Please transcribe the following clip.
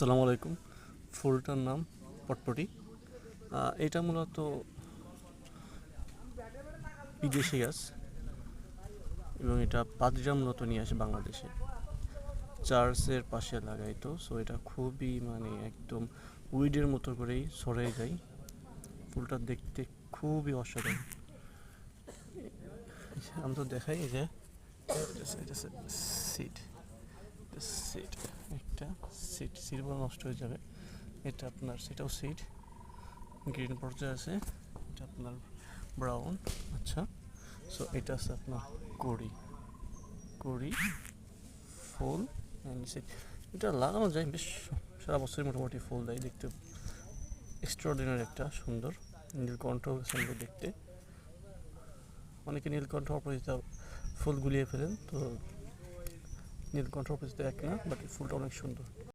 আসসালামু আলাইকুম। ফুলটার নাম পটপটি। এটা মূলত বিদেশি গাছ এবং এটা পাদ্রিরা মূলত নিয়ে আসে বাংলাদেশে। চার্চের পাশে লাগাইতো সো এটা খুবই মানে একদম উইডের মতো করেই সরে যায়। ফুলটা দেখতে খুবই অসাধারণ। আমি তো দেখাই যে সিট সিট সিটগুলো নষ্ট হয়ে যাবে। এটা আপনার, সেটাও সিট গ্রিন পর্যায়ে আছে। এটা আপনার ব্রাউন আচ্ছা। সো এটা আছে আপনার কড়ি। কড়ি, ফুল অ্যান্ড সিট এটা লাগানো যায়, বেশ সারা বছরই মোটামুটি ফুল দেয়। দেখতে এক্সট্রাঅর্ডিনারি একটা, সুন্দর। নীলকণ্ঠ সুন্দর দেখতে। অনেকে নীলকণ্ঠ অপরাজিত ফুল গুলিয়ে ফেলেন, তো নীলকণ্ঠ অপরাজিত এক না, বাট ফুলটা অনেক সুন্দর।